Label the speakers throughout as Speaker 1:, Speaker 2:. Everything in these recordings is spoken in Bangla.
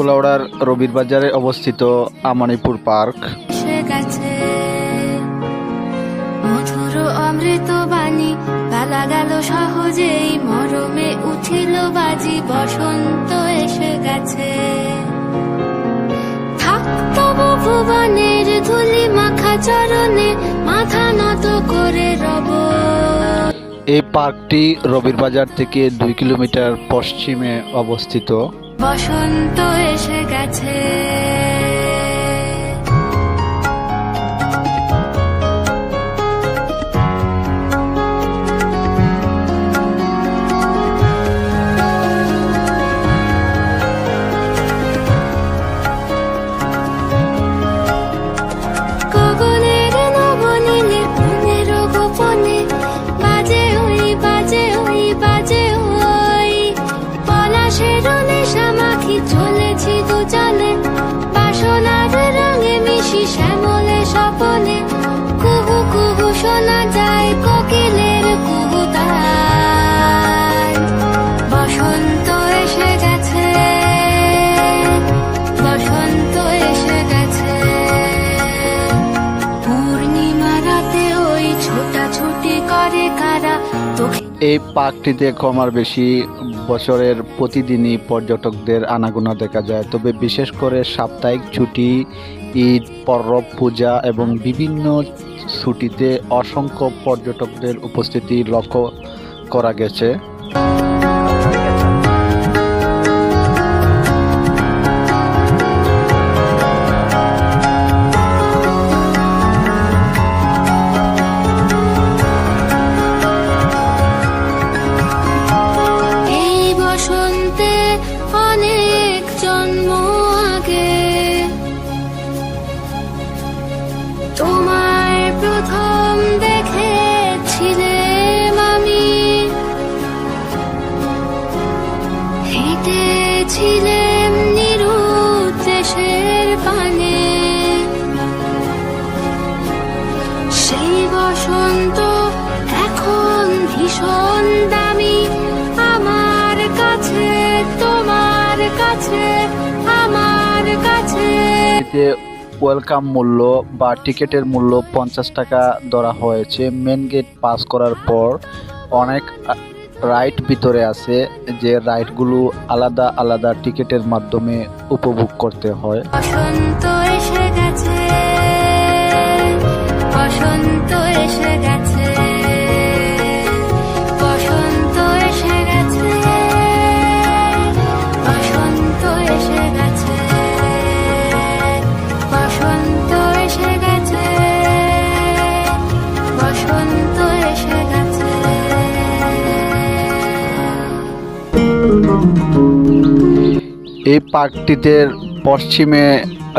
Speaker 1: কুলাউড়ার রবির বাজারে অবস্থিত আমানিপুর পার্ক।
Speaker 2: মধুর অমৃত বাণী। বেলা গেল সহজেই মরমে উঠিল বাজি। বসন্ত এসে গেছে। থাকতব ভুবনের ধুলি মাখা চরণে মাথা নত করে রব।
Speaker 1: এই পার্কটি রবির বাজার থেকে দুই কিলোমিটার পশ্চিমে অবস্থিত।
Speaker 2: বসন্ত এসে গেছে। বসন্ত এসে গেছে, বসন্ত এসে গেছে। পূর্ণিমা রাতে ওই ছোটাছুটি করে কারা?
Speaker 1: এই পার্কটিতে কমার বেশি বছরের প্রতিদিনই পর্যটকদের আনাগোনা দেখা যায়। তবে বিশেষ করে সাপ্তাহিক ছুটি, ঈদ, পরব, পূজা এবং বিভিন্ন ছুটিতে অসংখ্য পর্যটকদের উপস্থিতি লক্ষ্য করা গেছে।
Speaker 2: কাছে আমার কাছে।
Speaker 1: এতে ওয়েলকাম মূল্য বা টিকিটের মূল্য পঞ্চাশ টাকা ধরা হয়েছে। মেন গেট পাস করার পর অনেক রাইড ভিতরে আছে যে রাইডগুলো আলাদা আলাদা টিকিটের মাধ্যমে উপভোগ করতে হয়।
Speaker 2: বসন্ত এসে গেছে বসন্ত এসে গেছে।
Speaker 1: এই পার্কটিতে পশ্চিমে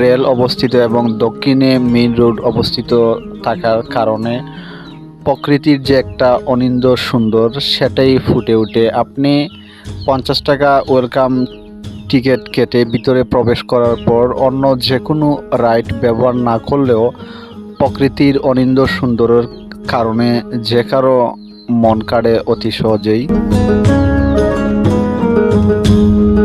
Speaker 1: রেল অবস্থিত এবং দক্ষিণে মেইন রোড অবস্থিত থাকার কারণে প্রকৃতির যে একটা অনিন্দ সুন্দর সেটাই ফুটে ওঠে। আপনি পঞ্চাশ টাকা ওয়েলকাম টিকিট কেটে ভিতরে প্রবেশ করার পর অন্য যে কোনো রাইড ব্যবহার না করলেও প্রকৃতির অনিন্দ সুন্দরের কারণে যে কারও মন কাড়ে অতি সহজেই।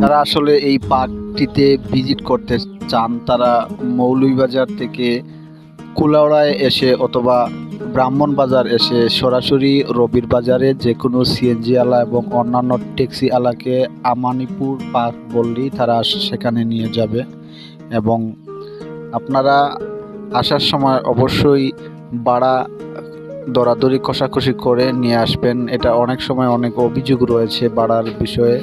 Speaker 1: যারা আসলে এই পার্কটিতে ভিজিট করতে চান, তারা মৌলভীবাজার থেকে কুলাউড়ায় এসে অথবা ব্রাহ্মণবাজার এসে সরাসরি রবির বাজারে যে কোনো সিএনজি আলা এবং অন্যান্য ট্যাক্সি আলাকে আমানিপুর পার্ক বললেই তারা সেখানে নিয়ে যাবে এবং আপনারা আসার সময় অবশ্যই বাড়া দরাদরি কষাকষি করে নিয়ে আসবেন। এটা অনেক সময় অনেক অভিযোগ রয়েছে বাড়ার বিষয়ে।